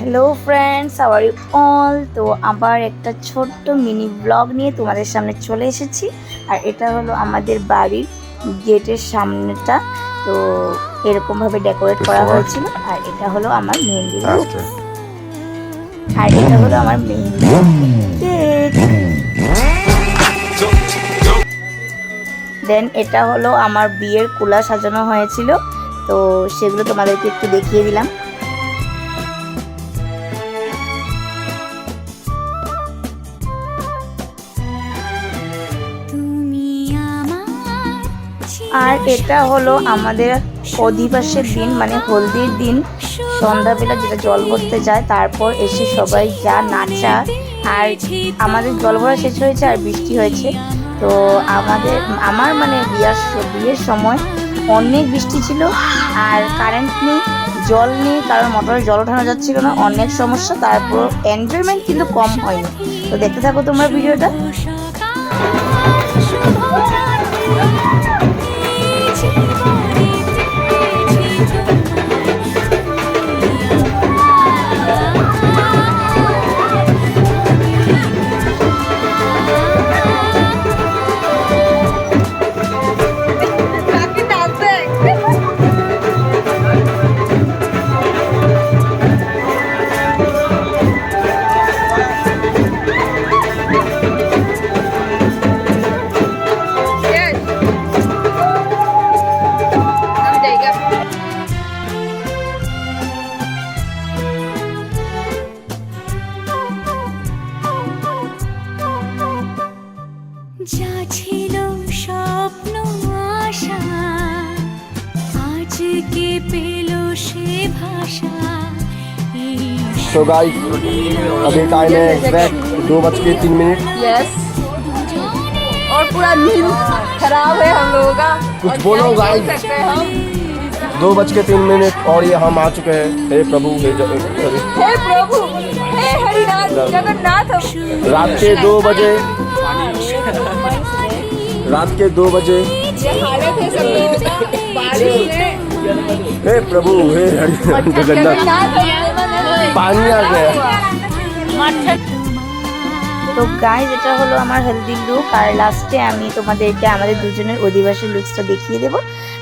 Hello friends how are you all তো আবার একটা ছোট্ট মিনি ব্লগ নিয়ে তোমাদের সামনে চলে এসেছি। আর এটা হলো আমাদের বাড়ির গেটের সামনেটা। তো এরকমভাবে ডেকোরেট করা হয়েছিল। আর এটা হলো আমার মেহেন্দি আর এটা হলো আমার মেহেন্দি কেক দেন এটা হলো আমার বিয়ের কুলা সাজানো হয়েছিল। তো সেগুলো তোমাদেরকে একটু দেখিয়ে দিলাম। আর এটা হলো আমাদের অধিবাসের দিন মানে হলদির দিন। সন্ধ্যাবেলা যেটা জল ভরতে যায়, তারপর এসে সবাই যা নাচা। আর আমাদের জল ভরা শেষ হয়েছে আর বৃষ্টি হয়েছে। তো আমাদের, আমার মানে বিয়ার বিয়ের সময় অনেক বৃষ্টি ছিল আর কারেন্ট নেই, জল নেই, কারণ মোটরে জল ওঠানো যাচ্ছিল না, অনেক সমস্যা। তারপর এনজয়মেন্ট কিন্তু কম হয়নি। তো দেখতে থাকো তোমরা ভিডিওটা। যা ছিল স্বপ্ন আশা আজকে পেল সে ভাষা এই तो गाइस अभी टाइम है एग्जैक्ट दो बज के तीन मिनट यस और पूरा नींद खराब है हम लोगों का कुछ और बोलो क्या ही guys। बोल सकते हैं हम दो बज के तीन मिनट और ये हम आ चुके हैं हे प्रभु हे ज- सॉरी हे प्रभु हे हरिनाथ जगन्नाथ रात के दो बजे रात के दो बजे ये हालत है सब लोगों का बारिश में हे प्रभु हे हरि जगन्नाथ जगन्नाथ पानी आ गया তো গাইজ এটা হলো আমার হেলদি লুক আর লাস্টে আমি তোমাদেরকে আমাদের দুজনের অধিবাসী লুকসটা দেখিয়ে দেবো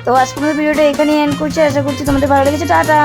তো আজকের মতো ভিডিওটা এখানেই এন্ড করছি আশা করছি তোমাদের ভালো লেগেছে টাটা